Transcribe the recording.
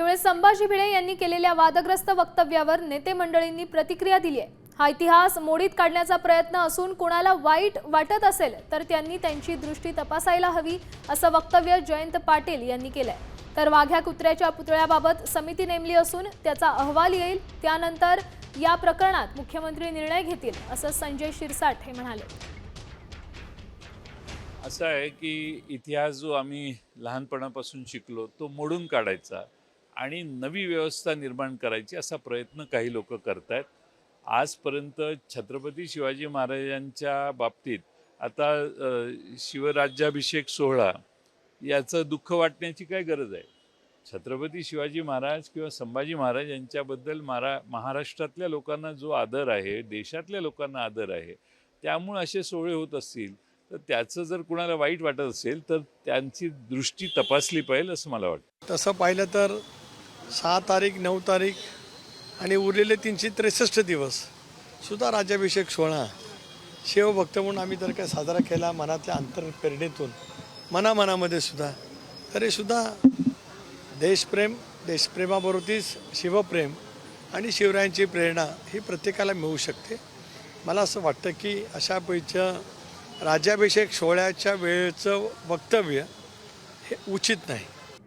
त्यामुळे संभाजी भिडे यांनी केलेल्या वादग्रस्त वक्तव्यावर नेते मंडळींनी प्रतिक्रिया दिली आहे. हा इतिहास मोडीत काढण्याचा प्रयत्न असून कोणाला वाईट वाटत असेल तर त्यांनी त्यांची दृष्टी तपासायला हवी असं वक्तव्य जयंत पाटील यांनी केलंय. तर वाघ्या कुत्र्याच्या पुतळ्याबाबत समिती नेमली असून त्याचा अहवाल येईल. त्यानंतर या प्रकरणात मुख्यमंत्री निर्णय घेतील असं संजय शिरसाट हे म्हणाले. असं आहे की इतिहास जो आम्ही लहानपणापासून शिकलो तो मोडून काढायचा. आणि नवी व्यवस्था निर्माण करायची असा प्रयत्न काही लोक करत आहेत आजपर्यंत छत्रपती शिवाजी महाराजांच्या बाबतीत आता शिवराज्याभिषेक सोहळा याचं दुःख वाटण्याची काय गरज आहे? छत्रपती शिवाजी महाराज किंवा संभाजी महाराज यांच्याबद्दल महारा महाराष्ट्रातल्या लोकांना जो आदर आहे देशातल्या लोकांना आदर आहे त्यामुळे असे सोहळे होत असतील तर त्याचं जर कुणाला वाईट वाटत असेल तर त्यांची दृष्टी तपासली पाहिजे असं मला वाटतं. तसं पाहिलं तर सहा तारीख नऊ तारीख आणि उरलेले तीनशे त्रेसष्ट दिवस. सुद्धा राज्याभिषेक सोहळा. शिवभक्त म्हणून आम्ही जर काय साजरा केला मनातल्या अंतरप्रेरणेतून मनामनामध्ये सुद्धा. तरी सुद्धा देशप्रेम देशप्रेमाबरोबरच शिवप्रेम आणि शिवरायांची प्रेरणा ही प्रत्येकाला मिळू शकते. मला असं वाटतं की अशा पैचं राज्याभिषेक सोहळ्याच्या वेळेचं वक्तव्य हे उचित नाही.